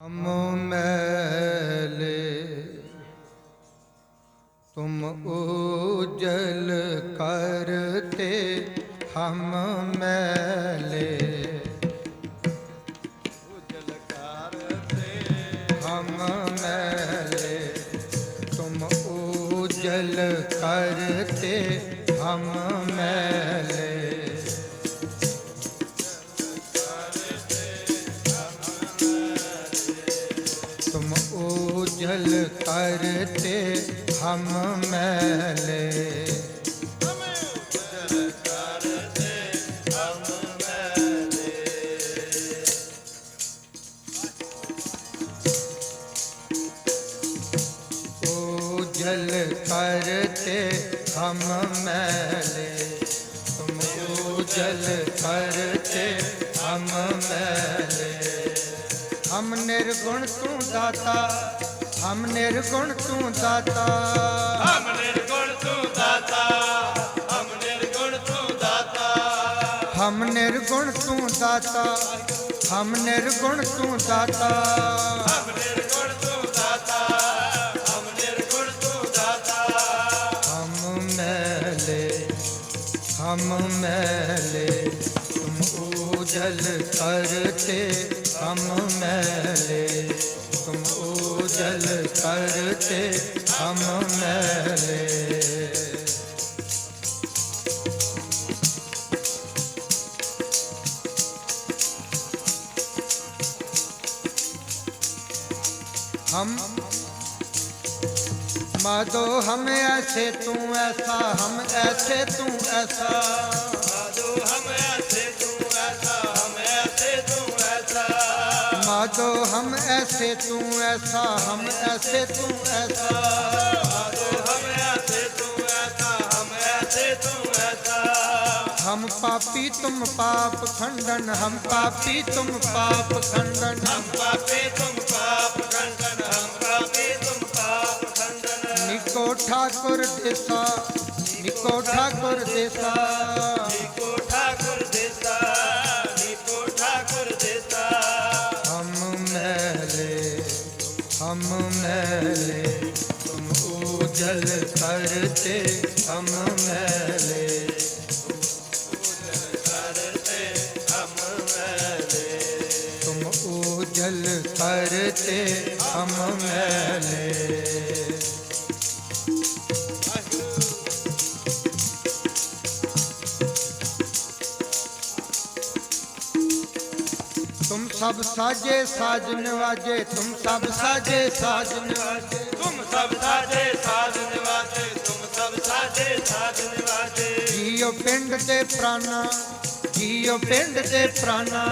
ਹਮ ਮੈਲੇ ਤੁਮ ਉਜਲ ਕਰਤੇ ਹਮ ਮੈਲੇ तुम ओझल करते हम मैले ओझल करते हम मैले तुम ओझल करते ਨਿਰਗੁਣ ਤੂੰ ਦਾਤਾ ਹਮ ਨਿਰਗੁਣ ਤੂੰ ਦਾਤਾ। ਹਮ ਨਿਰਗੁਣ ਤੂੰ ਦਾਤਾ ਹਮ ਨਿਰਗੁਣ ਤੂੰ ਦਾਤਾ। ਹਮ ਨਿਰਗੁਣ ਤੂੰ ਦਾਤਾ ਹਮ ਨਿਰਗੁਣ ਤੂੰ ਦਾਤਾ। ਹਮ ਨਿਰਗੁਣ ਤੂੰ ਦਾਤਾ ਹਮ ਨਿਰਗੁਣ ਤੂੰ ਦਾਤਾ। ਹਮ ਮੈਲੇ ਹਮ ਮੈਲੇ ਤੁਮ ਉਜਲ ਕਰਤੇ ਹਮ ਮੈਲੇ। जल करते हम मैले हम माधो हम ऐसे तू ऐसा हम ऐसे तू ऐसा दो हम ऐसे तू ऐसा हम ऐसे तू ऐसा हम पापी तुम पाप खंडन हम पापी तुम पाप खंडन हम पापी तुम पाप खंडन हम पापी तुम पाप खंडन निको ठाकुर देसा निको ठाकुर देसा मैले तुम उजल करते हम मैले सब साजे साजन वाजे तुम सब साजे साजन वाजे तुम सब साजे साजन वाजे तुम सब साजे साजन वाजे जियो पिंड ते प्राणा जियो पिंड ते प्राणा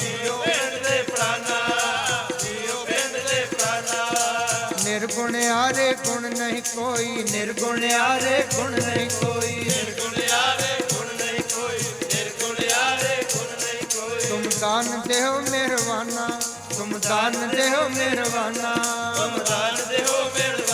जियो पिंड ते प्राणा जियो पिंड ते प्राणा निर्गुण आरे गुण नहीं कोई निर्गुण आरे गुण नहीं कोई निर्गुण ਦਾਨ ਦੇਹੋ ਮਿਹਰਵਾਨਾ ਤੁਮ ਦਾਨ ਦੇਹੋ ਮਿਹਰਵਾਨਾ ਤੁਮ ਦਾਨ ਦੇਹੋ ਮਿਹਰਬਾਨਾ।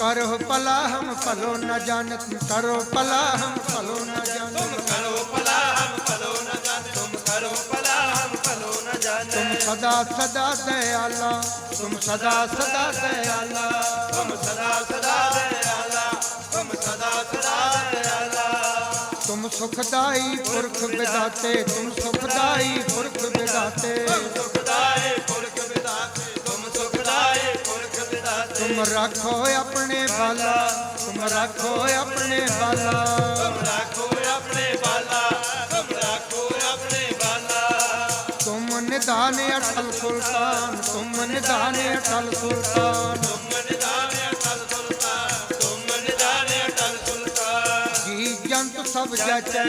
करो पला हम पलो न जानत करो पला हम पलो न जानत तुम करो पला हम पलो न जानत तुम करो पला हम पलो न जानत तुम सदा सदा दयाला तुम सदा सदा दयाला तुम सदा सदा दयाला तुम सदा सदा दयाला तुम सुखदाई पुरख विदाते तुम सुखदाई पुरख विदाते तुम सुखदाई पुरख विदाते ਤੁਮ ਰੱਖੋ ਆਪਣੇ ਬਾਲਾ, ਤੁਮ ਰੱਖੋ ਆਪਣੇ ਬਾਲਾ। ਤੁਮ ਰੱਖੋ ਆਪਣੇ ਬਾਲਾ ਤੁਮ ਰੱਖੋ ਆਪਣੇ ਬਾਲਾ ਤੁਮ ਨਿਦਾਨ ਅਟਲ ਸੁਲਤਾਨ, ਤੁਮ ਨਿਦਾਨ ਅਟਲ ਸੁਲਤਾਨ। ਤੁਮ ਨਿਦਾਨ ਅਟਲ ਅਟਲ ਸੁਲਤਾਨ ਜੀ ਜੰਤ ਸਭ ਜਾਚੈ,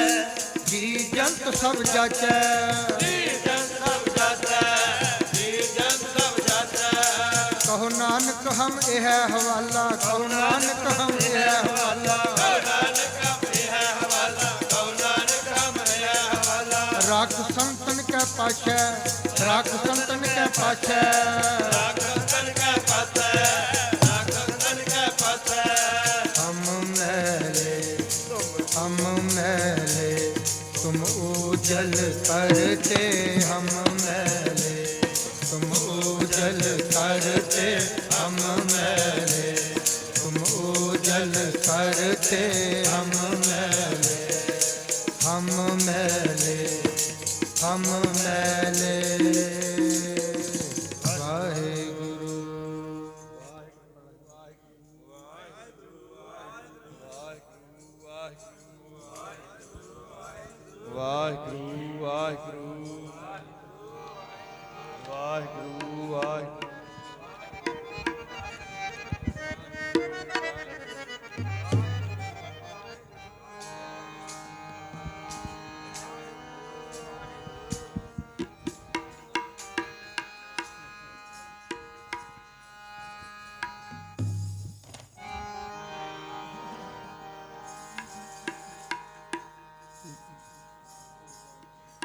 ਜੀ ਜੰਤ ਸਭ ਜਾਚੈ। ਜੀ ਕਹੋ ਨਾਨਕ ਹਮ ਇਹ ਹਵਾਲਾ, ਕਹੋ ਨਾਨਕ ਹਮ ਇਹ ਹਵਾਲਾ। ਰਾਖ ਸੰਤਨ ਕੇ ਪਾਛੈ, ਰਾਖ ਸੰਤਨ ਕੇ ਪਾਛੈ। ਰਾਖ ਸੰਤਨ ਕੇ ਪਾਛੈ ਰਾਖ ਸੰਤਨ ਕੇ ਪਾਛੈ ਹਮ ਮਹਿਲੇ ਕਰਤੇ ਹਮ ਮੈਲੇ ਹਮ ਮੈਲੇ ਹਮ ਮੈਲੇ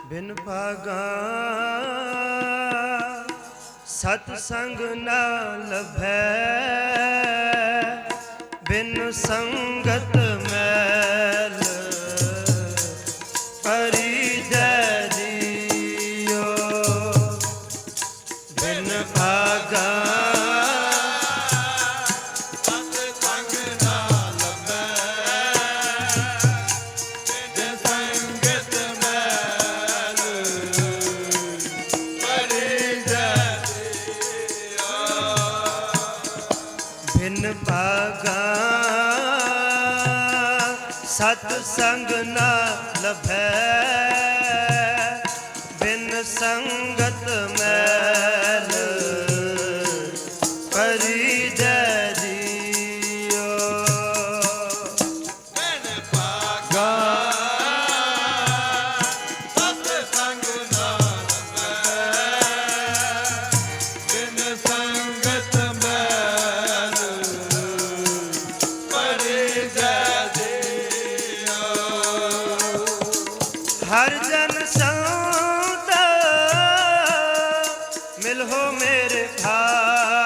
ਬਿਨ ਭਾਗਾ ਸਤ ਸੰਗ ਨਾ ਲਭੈ ਬਿਨ ਸੰਗਤ ਸੰਗ ਨਾ ਲਭੈ ਬਿਨ ਸੰਗ मिल हो मेरे भाई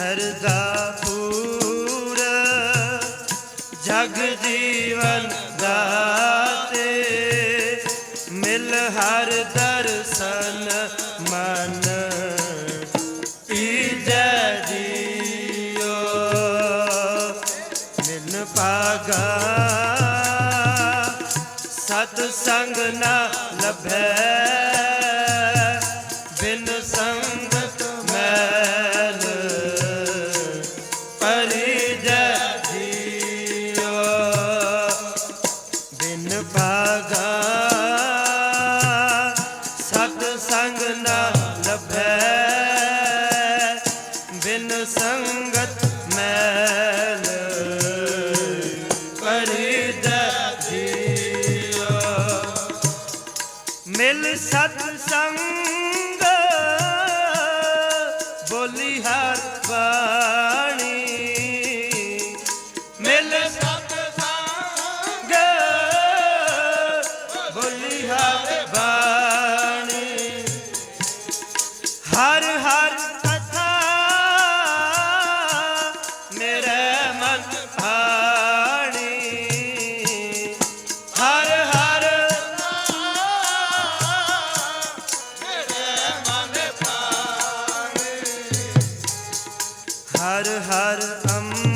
ਸਰਦਾ ਪੂਰ, ਜਗ ਜੀਵਨ ਦਾਤੇ ਮਿਲ ਹਰ ਦਰਸ਼ਨ ਮਨ। ਪੀਜੈ ਜੀਓ, ਮਿਲ ਪਾਗਾ ਸਤ ਸੰਗ ਨਾ ਲਭੈ। ਬੋਲੀ ਹਰ ਹਰ ਅੰਮ੍ਰਿਤ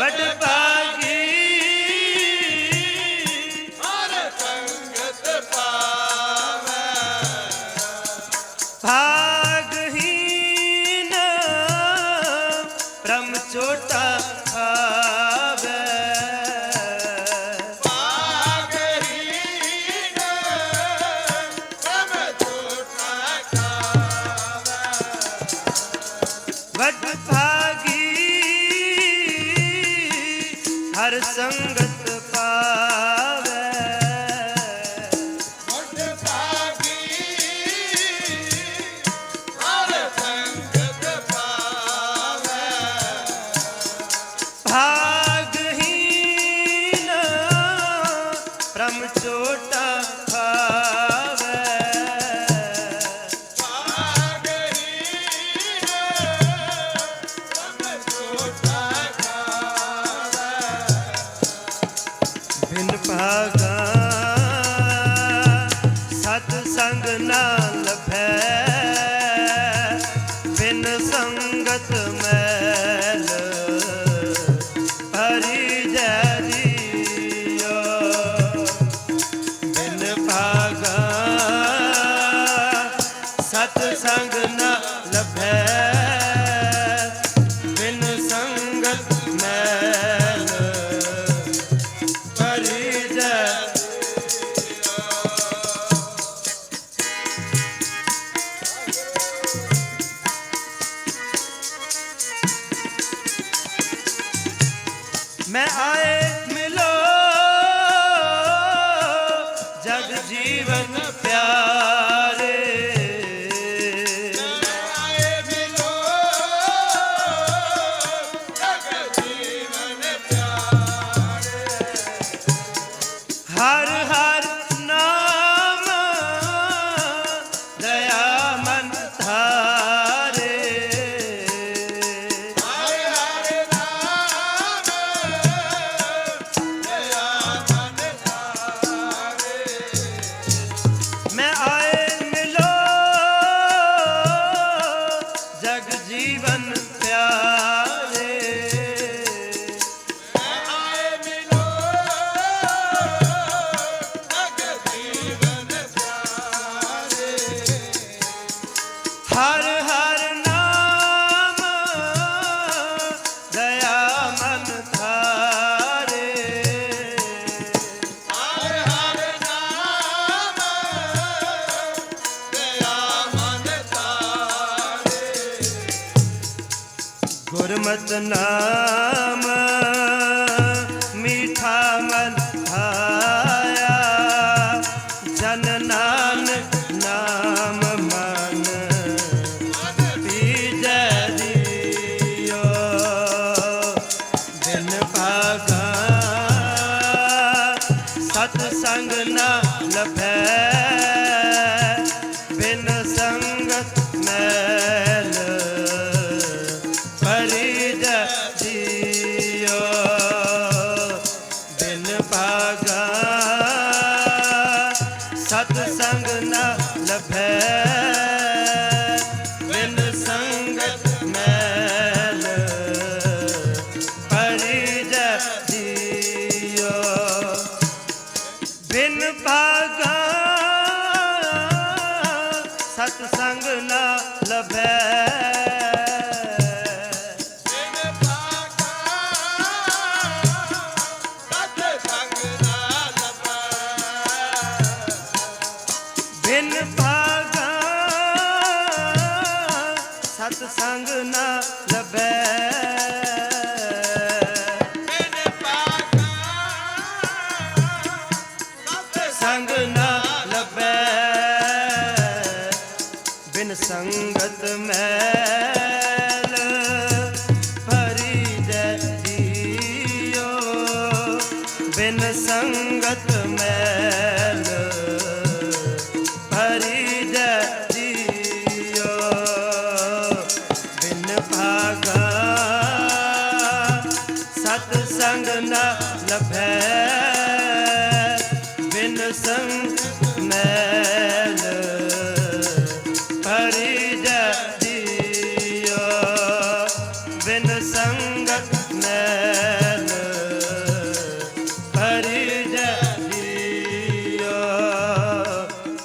வடு ਹਰ ਸੰਗਤ ਸੰਗ the night.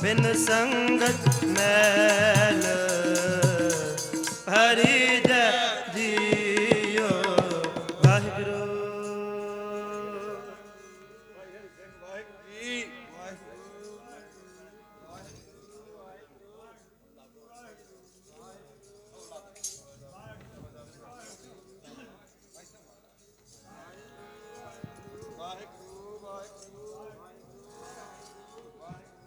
ਬਿਨ ਸੰਗਤ ਮੈਲ